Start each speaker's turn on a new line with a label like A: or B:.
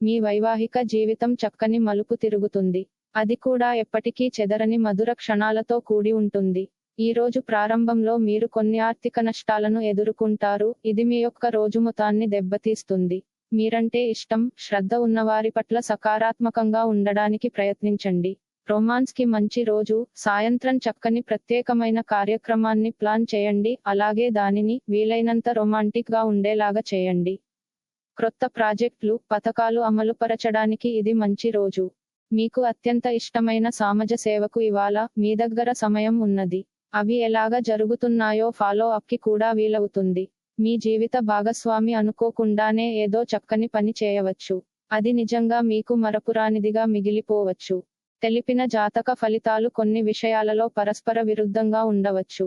A: మీ వైవాహిక జీవితం చక్కని మలుపు తిరుగుతుంది. అది కూడా ఎప్పటికీ చెదరని మధుర క్షణాలతో కూడి ఉంటుంది. ఈ రోజు ప్రారంభంలో మీరు కొన్ని ఆర్థిక నష్టాలను ఎదుర్కొంటారు. ఇది మీ యొక్క రోజు మొత్తాన్ని దెబ్బతీస్తుంది. మీరంటే ఇష్టం శ్రద్ధ ఉన్నవారి పట్ల సకారాత్మకంగా ఉండడానికి ప్రయత్నించండి. రొమాన్స్కి మంచి రోజు సాయంత్రం చక్కని ప్రత్యేకమైన కార్యక్రమాన్ని ప్లాన్ చేయండి. అలాగే దానిని వీలైనంత రొమాంటిక్గా ఉండేలాగా చేయండి. క్రొత్త ప్రాజెక్టులు పథకాలు అమలుపరచడానికి ఇది మంచి రోజు. మీకు అత్యంత ఇష్టమైన సామాజ సేవకు ఇవాళ మీ దగ్గర సమయం ఉన్నది. అవి ఎలాగ జరుగుతున్నాయో ఫాలో అప్కి కూడా వీలవుతుంది. మీ జీవిత భాగస్వామి అనుకోకుండానే ఏదో చక్కని పని చేయవచ్చు. అది నిజంగా మీకు మరపురానిదిగా మిగిలిపోవచ్చు. తెలిపిన జాతక ఫలితాలు కొన్ని విషయాలలో పరస్పర విరుద్ధంగా ఉండవచ్చు.